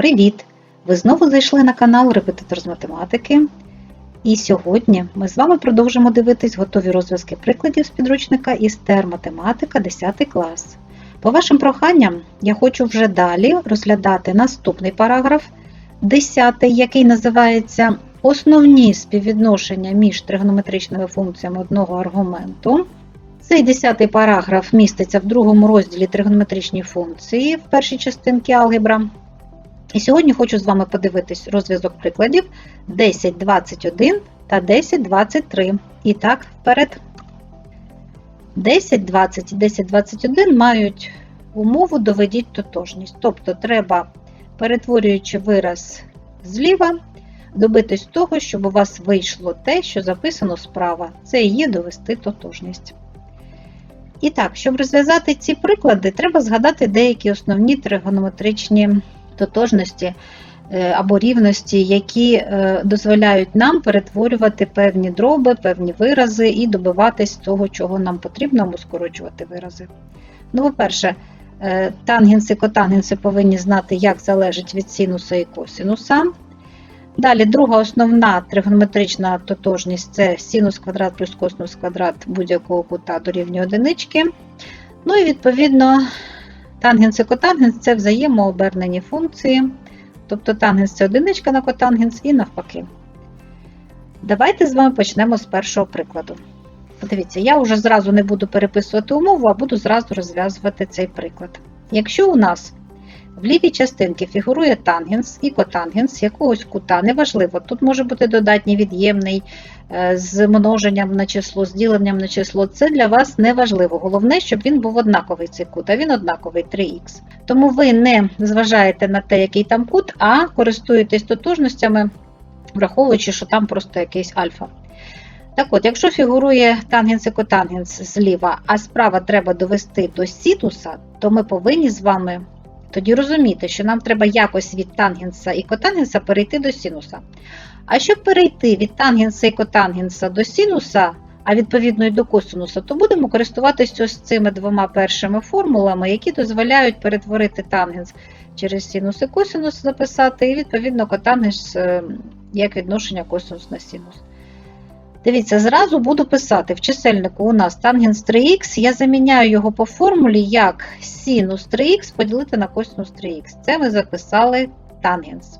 Привіт! Ви знову зайшли на канал Репетитор з математики. І сьогодні ми з вами продовжимо дивитись готові розв'язки прикладів з підручника Істер Математика 10 клас. По вашим проханням, я хочу вже далі розглядати наступний параграф, 10, який називається Основні співвідношення між тригонометричними функціями одного аргументу. Цей 10 параграф міститься в другому розділі тригонометричні функції в першій частинці алгебра. І сьогодні хочу з вами подивитись розв'язок прикладів 10.21 та 10.23. І так, вперед. 10.20 і 10.21 мають умову доведіть тотожність. Тобто треба, перетворюючи вираз зліва, добитись того, щоб у вас вийшло те, що записано справа. Це і є довести тотожність. І так, щоб розв'язати ці приклади, треба згадати деякі основні тригонометричні тотожності е, або рівності, які е, дозволяють нам перетворювати певні дроби, певні вирази і добиватись того, чого нам потрібно, або скорочувати вирази. Ну, по-перше, е, тангенси, котангенси повинні знати, як залежить від синуса і косинуса. Далі, друга основна тригонометрична тотожність це синус квадрат плюс косинус квадрат будь-якого кута дорівнює одинички. Ну і відповідно тангенс і котангенс це взаємообернені функції. Тобто тангенс це одиничка на котангенс і навпаки. Давайте з вами почнемо з першого прикладу. Подивіться, я вже зразу не буду переписувати умову, а буду зразу розв'язувати цей приклад. Якщо у нас в лівій частинці фігурує тангенс і котангенс якогось кута, неважливо, тут може бути додатній від'ємний е, з множенням на число, з діленням на число. Це для вас не важливо. Головне, щоб він був однаковий цей кут, а він однаковий 3х. Тому ви не зважаєте на те, який там кут, а користуєтесь тотожностями, враховуючи, що там просто якийсь альфа. Так от, якщо фігурує тангенс і котангенс зліва, а справа треба довести до сітуса, то ми повинні з вами тоді розуміти, що нам треба якось від тангенса і котангенса перейти до синуса. А щоб перейти від тангенса і котангенса до синуса, а відповідно і до косинуса, то будемо користуватися ось цими двома першими формулами, які дозволяють перетворити тангенс через синус і косинус записати, і відповідно котангенс е, як відношення косинус на синус. Дивіться, зразу буду писати в чисельнику у нас тангенс 3х, я заміняю його по формулі як синус 3х поділити на косинус 3х. Це ми записали тангенс.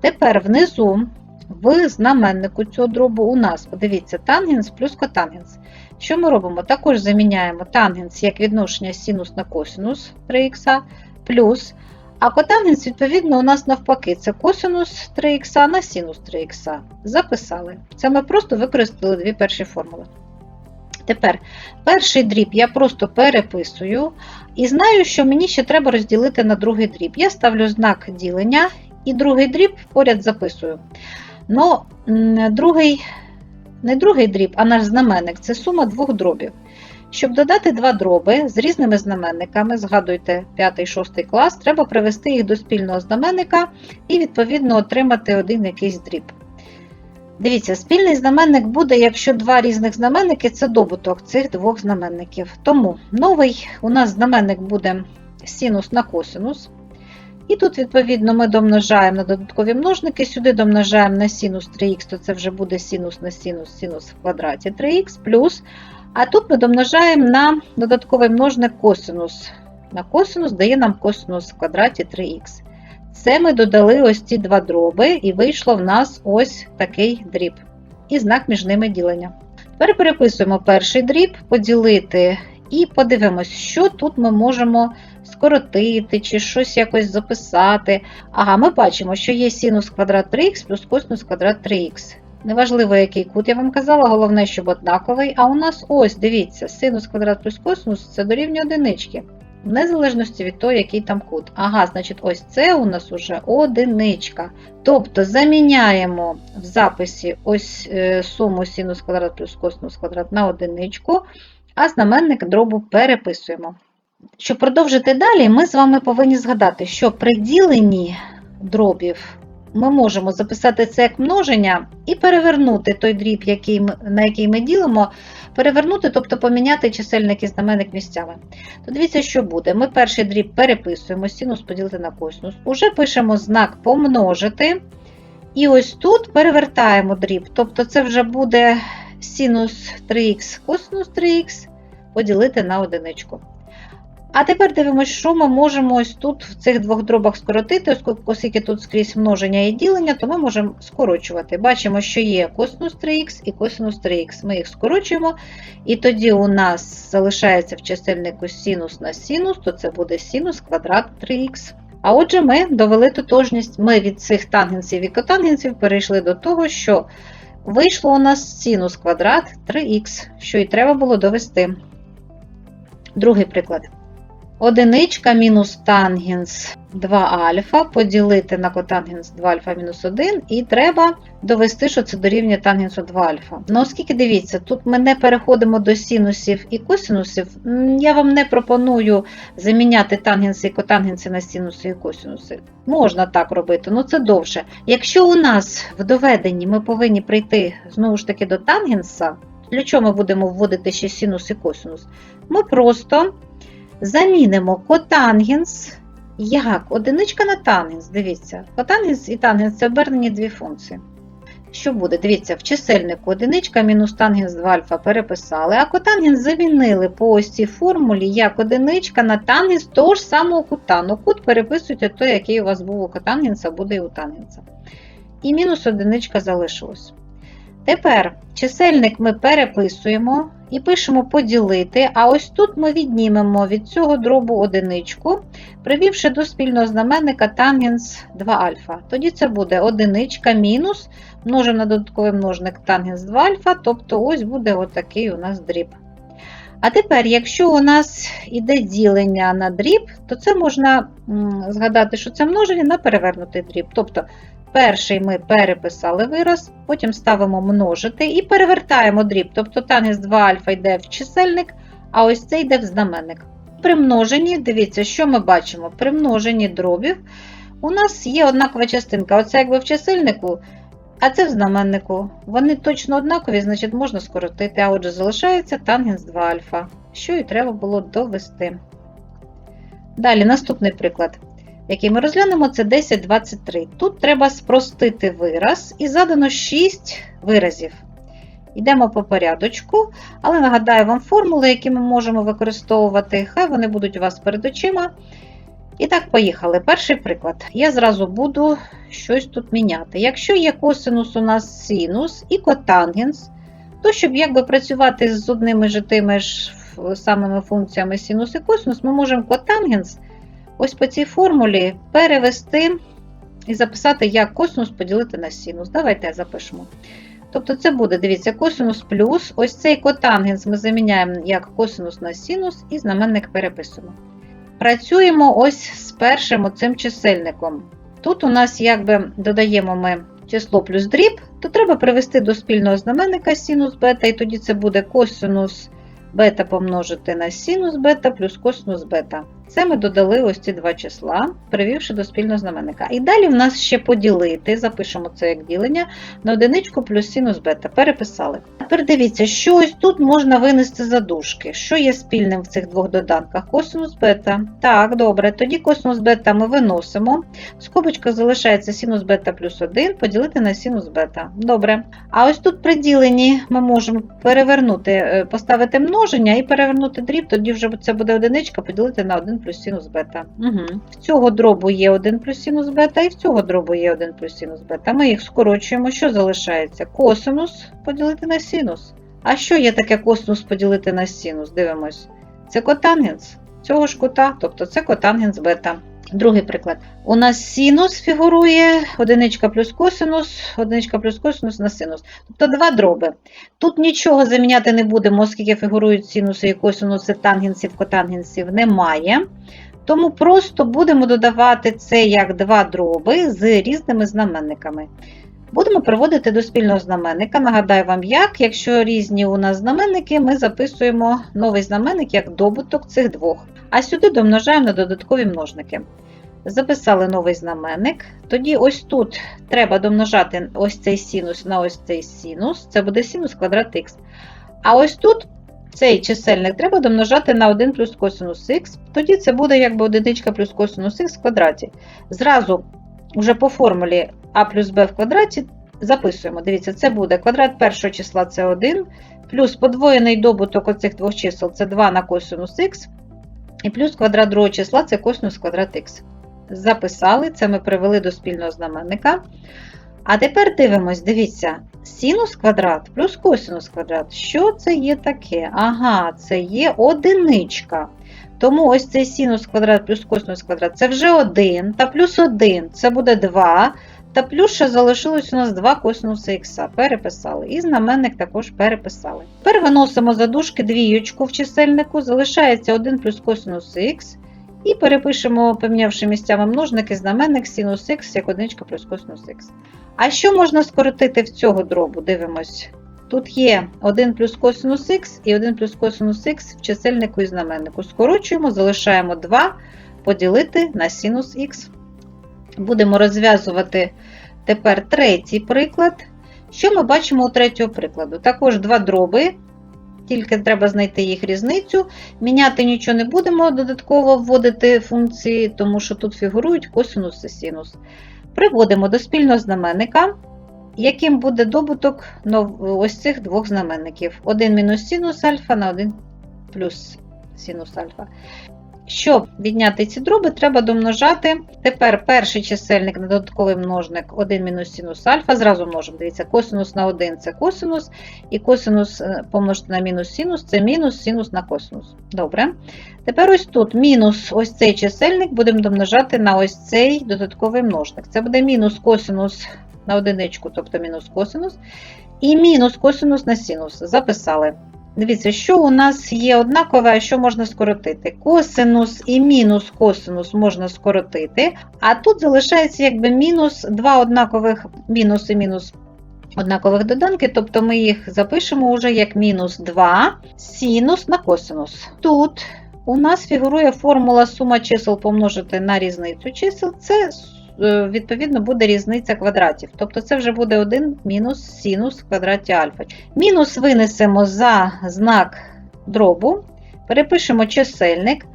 Тепер внизу в знаменнику цього дробу у нас, подивіться, тангенс плюс котангенс. Що ми робимо? Також заміняємо тангенс як відношення синус на косинус 3х плюс. А котангенс, відповідно, у нас навпаки, це косинус 3х на синус 3х. Записали. Це ми просто використали дві перші формули. Тепер перший дріб я просто переписую і знаю, що мені ще треба розділити на другий дріб. Я ставлю знак ділення і другий дріб поряд записую. Ну, другий, не другий дріб, а наш знаменник це сума двох дробів. Щоб додати два дроби з різними знаменниками, згадуйте 5-6 клас, треба привести їх до спільного знаменника і, відповідно, отримати один якийсь дріб. Дивіться, спільний знаменник буде, якщо два різних знаменники це добуток цих двох знаменників. Тому новий у нас знаменник буде синус на косинус. І тут, відповідно, ми домножаємо на додаткові множники, сюди домножаємо на синус 3х, то це вже буде синус на синус, синус в квадраті 3х плюс. А тут ми домножаємо на додатковий множник косинус. На косинус дає нам косинус в квадраті 3х. Це ми додали ось ці два дроби, і вийшло в нас ось такий дріб. І знак між ними ділення. Тепер переписуємо перший дріб, поділити, і подивимось, що тут ми можемо скоротити, чи щось якось записати. Ага, ми бачимо, що є синус квадрат 3х плюс косинус квадрат 3х. Неважливо, який кут я вам казала, головне, щоб однаковий. А у нас ось, дивіться, синус квадрат плюс косинус це дорівнює одинички. В незалежності від того, який там кут. Ага, значить, ось це у нас уже одиничка. Тобто заміняємо в записі ось е, суму синус квадрат плюс косинус квадрат на одиничку, а знаменник дробу переписуємо. Щоб продовжити далі, ми з вами повинні згадати, що при діленні дробів ми можемо записати це як множення і перевернути той дріб, який на який ми ділимо, перевернути, тобто поміняти чисельник і знаменник місцями. То дивіться, що буде. Ми перший дріб переписуємо, синус поділити на косинус. Уже пишемо знак помножити. І ось тут перевертаємо дріб. Тобто це вже буде синус 3х косинус 3х поділити на одиничку. А тепер дивимося, що ми можемо ось тут в цих двох дробах скоротити, оскільки тут скрізь множення і ділення, то ми можемо скорочувати. Бачимо, що є косинус 3х і косинус 3х. Ми їх скорочуємо, і тоді у нас залишається в чисельнику синус на синус, то це буде синус квадрат 3х. А отже, ми довели тотожність. Ми від цих тангенсів і котангенсів перейшли до того, що вийшло у нас синус квадрат 3х, що і треба було довести. Другий приклад. Одиничка мінус тангенс 2 альфа поділити на котангенс 2 альфа мінус 1, і треба довести, що це дорівнює тангенсу 2 альфа. Ну, оскільки дивіться, тут ми не переходимо до синусів і косинусів, я вам не пропоную заміняти тангенси і котангенси на синуси і косинуси. Можна так робити, але це довше. Якщо у нас в доведенні ми повинні прийти знову ж таки до тангенса, для чого ми будемо вводити ще синус і косинус? Ми просто замінимо котангенс як одиничка на тангенс. Дивіться, котангенс і тангенс це обернені дві функції. Що буде? Дивіться, в чисельнику одиничка мінус тангенс 2 альфа переписали, а котангенс замінили по ось цій формулі як одиничка на тангенс того ж самого кута. Ну, кут переписуйте той, який у вас був у котангенса, буде і у тангенса. І мінус одиничка залишилось. Тепер чисельник ми переписуємо і пишемо поділити, а ось тут ми віднімемо від цього дробу одиничку, привівши до спільного знаменника тангенс 2 альфа. Тоді це буде одиничка мінус, множимо на додатковий множник тангенс 2 альфа, тобто ось буде отакий у нас дріб. А тепер, якщо у нас іде ділення на дріб, то це можна згадати, що це множення на перевернутий дріб. Тобто Перший ми переписали вираз, потім ставимо множити і перевертаємо дріб. Тобто тангенс 2 альфа йде в чисельник, а ось це йде в знаменник. При множенні, дивіться, що ми бачимо? При множенні дробів у нас є однакова частинка. Оце якби в чисельнику, а це в знаменнику. Вони точно однакові, значить можна скоротити, а отже, залишається тангенс 2 альфа, що і треба було довести. Далі, наступний приклад який ми розглянемо, це 1023. Тут треба спростити вираз і задано 6 виразів. Йдемо по порядочку, але нагадаю вам формули, які ми можемо використовувати. Хай вони будуть у вас перед очима. І так, поїхали. Перший приклад. Я зразу буду щось тут міняти. Якщо є косинус у нас синус і котангенс, то щоб якби працювати з одними ж тими ж самими функціями синус і косинус, ми можемо котангенс ось по цій формулі перевести і записати, як косинус поділити на синус. Давайте запишемо. Тобто це буде, дивіться, косинус плюс. Ось цей котангенс ми заміняємо як косинус на синус і знаменник переписуємо. Працюємо ось з першим оцим чисельником. Тут у нас якби додаємо ми число плюс дріб, то треба привести до спільного знаменника синус бета, і тоді це буде косинус бета помножити на синус бета плюс косинус бета. Це ми додали ось ці два числа, привівши до спільного знаменника. І далі в нас ще поділити, запишемо це як ділення, на одиничку плюс синус бета. Переписали. Тепер дивіться, що ось тут можна винести за дужки. Що є спільним в цих двох доданках? Косинус бета. Так, добре, тоді косинус бета ми виносимо. В скобочках залишається синус бета плюс 1, поділити на синус бета. Добре. А ось тут при діленні ми можемо перевернути, е, поставити множення і перевернути дріб, тоді вже це буде одиничка, поділити на 1 плюс синус бета. Угу. В цього дробу є 1 плюс синус бета, і в цього дробу є 1 плюс синус бета. Ми їх скорочуємо. Що залишається? Косинус поділити на синус. А що є таке косинус поділити на синус? Дивимось. Це котангенс цього ж кута, тобто це котангенс бета. Другий приклад. У нас синус фігурує одиничка плюс косинус, одиничка плюс косинус на синус. Тобто два дроби. Тут нічого заміняти не будемо, оскільки фігурують синуси і косинуси тангенсів, котангенсів немає. Тому просто будемо додавати це як два дроби з різними знаменниками. Будемо приводити до спільного знаменника. Нагадаю вам, як, якщо різні у нас знаменники, ми записуємо новий знаменник як добуток цих двох. А сюди домножаємо на додаткові множники. Записали новий знаменник. Тоді ось тут треба домножати ось цей синус на ось цей синус. Це буде синус квадрат х. А ось тут цей чисельник треба домножати на 1 плюс косинус х, тоді це буде якби одиничка плюс косинус х в квадраті. Зразу вже по формулі а плюс b в квадраті записуємо. Дивіться, це буде квадрат першого числа це 1, плюс подвоєний добуток оцих двох чисел це 2 на косинус х, і плюс квадрат другого числа це косинус квадрат х. Записали, це ми привели до спільного знаменника. А тепер дивимось, дивіться, синус квадрат плюс косинус квадрат. Що це є таке? Ага, це є одиничка. Тому ось цей синус квадрат плюс косинус квадрат це вже 1, та плюс 1 це буде 2. Та плюс ще залишилось у нас 2 косинуси х. Переписали. І знаменник також переписали. Тепер виносимо за дужки двіючку в чисельнику, залишається 1 плюс косинус х. І перепишемо, помінявши місцями множники, знаменник синус х як одиничка плюс косинус х. А що можна скоротити в цього дробу? Дивимось. Тут є 1 плюс косинус х і 1 плюс косинус х в чисельнику і знаменнику. Скорочуємо, залишаємо 2 поділити на синус х. Будемо розв'язувати тепер третій приклад. Що ми бачимо у третього прикладу? Також два дроби, тільки треба знайти їх різницю. Міняти нічого не будемо, додатково вводити функції, тому що тут фігурують косинус і синус. Приводимо до спільного знаменника, яким буде добуток ось цих двох знаменників. 1 мінус синус альфа на 1 плюс синус альфа. Щоб відняти ці дроби, треба домножати. Тепер перший чисельник на додатковий множник 1 мінус синус альфа. Зразу множимо. Дивіться, косинус на 1 це косинус, і косинус помножити на мінус синус це мінус синус на косинус. Добре. Тепер ось тут мінус ось цей чисельник будемо домножати на ось цей додатковий множник. Це буде мінус косинус на одиничку, тобто мінус косинус, і мінус косинус на синус. Записали. Дивіться, що у нас є однакове, а що можна скоротити. Косинус і мінус косинус можна скоротити, а тут залишається якби мінус два однакових мінус і мінус однакових доданки, тобто ми їх запишемо вже як мінус 2 синус на косинус. Тут у нас фігурує формула сума чисел помножити на різницю чисел. Це відповідно буде різниця квадратів. Тобто це вже буде 1 мінус синус в квадраті альфа. Мінус винесемо за знак дробу, перепишемо чисельник.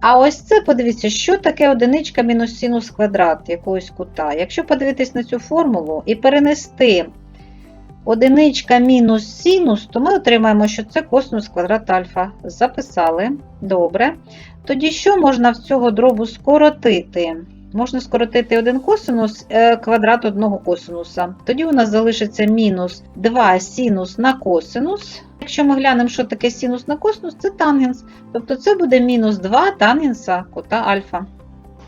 А ось це, подивіться, що таке одиничка мінус синус квадрат якогось кута. Якщо подивитись на цю формулу і перенести одиничка мінус синус, то ми отримаємо, що це косинус квадрат альфа. Записали. Добре. Тоді що можна в цього дробу скоротити? Можна скоротити один косинус е, квадрат одного косинуса. Тоді у нас залишиться мінус 2 синус на косинус. Якщо ми глянемо, що таке синус на косинус, це тангенс. Тобто це буде мінус 2 тангенса кота альфа.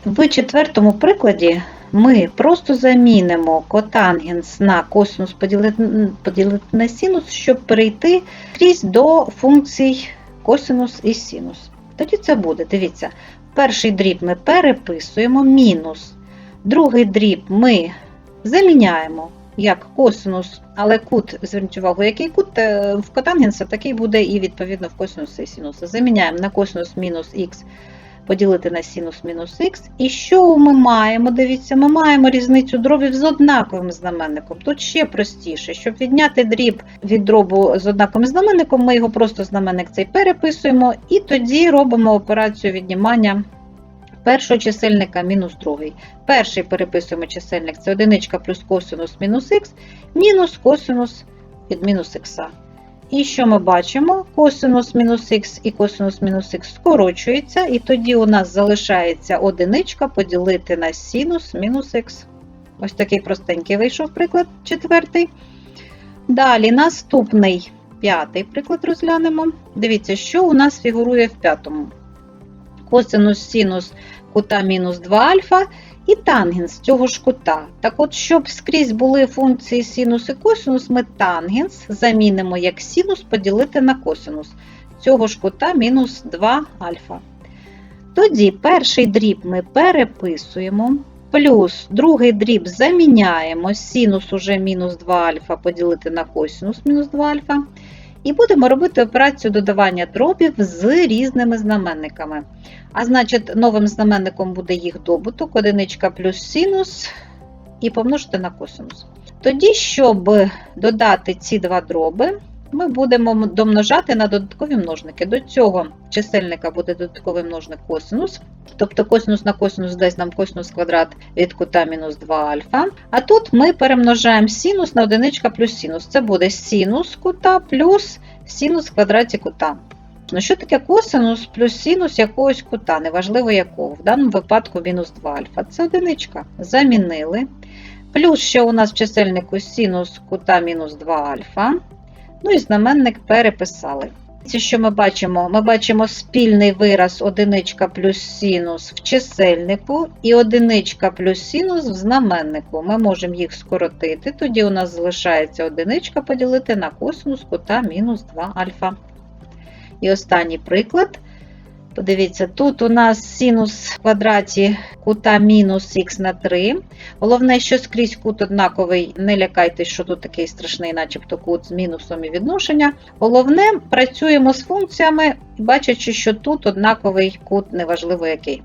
В четвертому прикладі ми просто замінимо котангенс на косинус поділити, поділити на синус, щоб перейти крізь до функцій косинус і синус. Тоді це буде, дивіться, Перший дріб ми переписуємо мінус. Другий дріб ми заміняємо як косинус, але кут, зверніть увагу, який кут е, в котангенса, такий буде і відповідно в косинус і синуса. Заміняємо на косинус мінус х поділити на синус мінус х. І що ми маємо? Дивіться, ми маємо різницю дробів з однаковим знаменником. Тут ще простіше. Щоб відняти дріб від дробу з однаковим знаменником, ми його просто знаменник цей переписуємо, і тоді робимо операцію віднімання. Першого чисельника мінус другий. Перший переписуємо чисельник це одиничка плюс косинус мінус х, мінус косинус від мінус х. І що ми бачимо? Косинус мінус х і косинус мінус х скорочується, і тоді у нас залишається одиничка поділити на синус мінус х. Ось такий простенький вийшов приклад четвертий. Далі наступний п'ятий приклад розглянемо. Дивіться, що у нас фігурує в п'ятому. Косинус синус кута мінус 2 альфа і тангенс цього ж кута. Так от, щоб скрізь були функції синус і косинус, ми тангенс замінимо як синус поділити на косинус цього ж кута мінус 2 альфа. Тоді перший дріб ми переписуємо, плюс другий дріб заміняємо, синус уже мінус 2 альфа поділити на косинус мінус 2 альфа. І будемо робити операцію додавання дробів з різними знаменниками. А значить, новим знаменником буде їх добуток, одиничка плюс синус, і помножити на косинус. Тоді, щоб додати ці два дроби, ми будемо домножати на додаткові множники. До цього чисельника буде додатковий множник косинус. Тобто косинус на косинус дасть нам косинус квадрат від кута мінус 2 альфа. А тут ми перемножаємо синус на одиничка плюс синус. Це буде синус кута плюс синус в квадраті кута. Ну, що таке косинус плюс синус якогось кута, неважливо якого. В даному випадку мінус 2 альфа. Це одиничка. Замінили. Плюс ще у нас в чисельнику синус кута мінус 2 альфа. Ну і знаменник переписали. Це що ми бачимо? Ми бачимо спільний вираз одиничка плюс синус в чисельнику і одиничка плюс синус в знаменнику. Ми можемо їх скоротити, тоді у нас залишається одиничка поділити на косинус кута мінус 2 альфа. І останній приклад. Подивіться, тут у нас синус в квадраті кута мінус х на 3. Головне, що скрізь кут однаковий, не лякайтесь, що тут такий страшний, начебто кут з мінусом і відношення. Головне, працюємо з функціями, бачачи, що тут однаковий кут, неважливо який.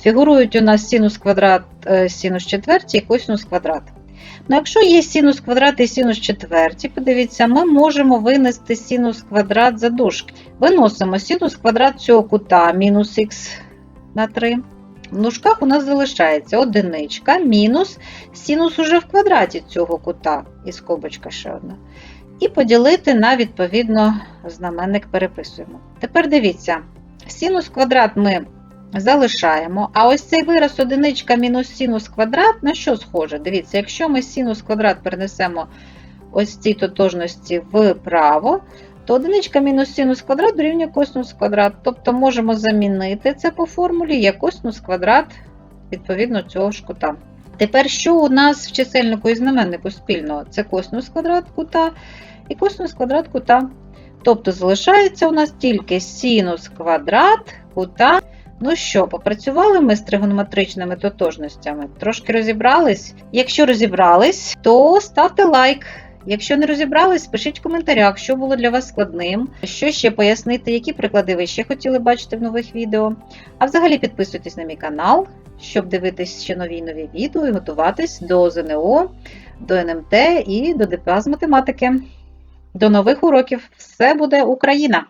Фігурують у нас синус квадрат, е, синус четверті і косинус квадрат. Ну, якщо є синус квадрат і синус четверті, подивіться, ми можемо винести синус квадрат за дужки. Виносимо синус квадрат цього кута мінус х на 3. В дужках у нас залишається одиничка мінус синус уже в квадраті цього кута, і скобочка ще одна. І поділити на відповідно знаменник переписуємо. Тепер дивіться, синус квадрат ми залишаємо, а ось цей вираз одиничка мінус синус квадрат на що схоже? Дивіться, якщо ми синус квадрат перенесемо ось ці тотожності вправо, то одиничка мінус синус квадрат дорівнює косинус квадрат. Тобто можемо замінити це по формулі як косинус квадрат відповідно цього ж кута. Тепер, що у нас в чисельнику і знаменнику спільного? Це косинус квадрат кута і косинус квадрат кута. Тобто залишається у нас тільки синус квадрат кута. Ну що, попрацювали ми з тригонометричними тотожностями? Трошки розібрались? Якщо розібрались, то ставте лайк. Якщо не розібрались, пишіть в коментарях, що було для вас складним, що ще пояснити, які приклади ви ще хотіли бачити в нових відео. А взагалі підписуйтесь на мій канал, щоб дивитись ще нові нові відео і готуватись до ЗНО, до НМТ і до ДПА з математики. До нових уроків! Все буде Україна!